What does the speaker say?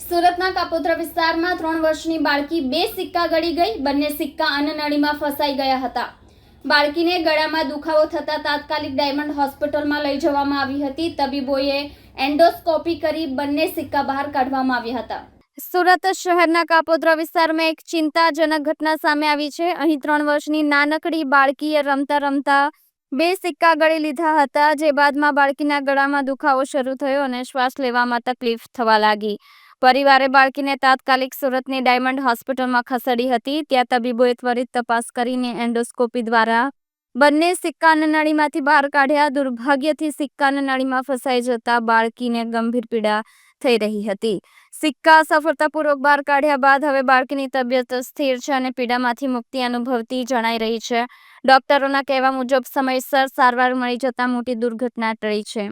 સુરતના કાપોદ્રા વિસ્તારમાં ત્રણ વર્ષની બાળકી બે સિક્કા ગળી ગઈ, બંને સિક્કા અન્નનળીમાં ફસાઈ ગયા હતા. બાળકીને ગળામાં દુખાવો થતાં તાત્કાલિક ડાયમંડ હોસ્પિટલમાં લઈ જવામાં આવી હતી. તબીબોએ એન્ડોસ્કોપી કરી બંને સિક્કા બહાર કાઢવામાં આવ્યા હતા. સુરત શહેરના કાપોદ્રા વિસ્તારમાં એક ચિંતાજનક ઘટના સામે આવી છે. અહીં ત્રણ વર્ષની નાનકડી બાળકીએ રમતા રમતા બે સિક્કા ગળી લીધા હતા, જે બાદમાં બાળકીના ગળામાં દુખાવો શરૂ થયો અને શ્વાસ લેવામાં તકલીફ થવા લાગી. પરિવારે બાળકીને તાત્કાલિક સુરતની ડાયમંડ હોસ્પિટલમાં ખસેડી હતી. ત્યાં તબીબોએ ત્વરિત તપાસ કરીને એન્ડોસ્કોપી દ્વારા બંને સિક્કાના નળીમાંથી બહાર કાઢ્યા. દુર્ભાગ્યથી સિક્કાના નળીમાં ફસાઈ જતા બાળકીને ગંભીર પીડા થઈ રહી હતી. સિક્કા સફળતાપૂર્વક બહાર કાઢ્યા બાદ હવે બાળકીની તબિયત સ્થિર છે અને પીડામાંથી મુક્તિ અનુભવતી જણાઈ રહી છે. ડોક્ટરોના કહેવા મુજબ સમયસર સારવાર મળી જતા મોટી દુર્ઘટના ટળી છે.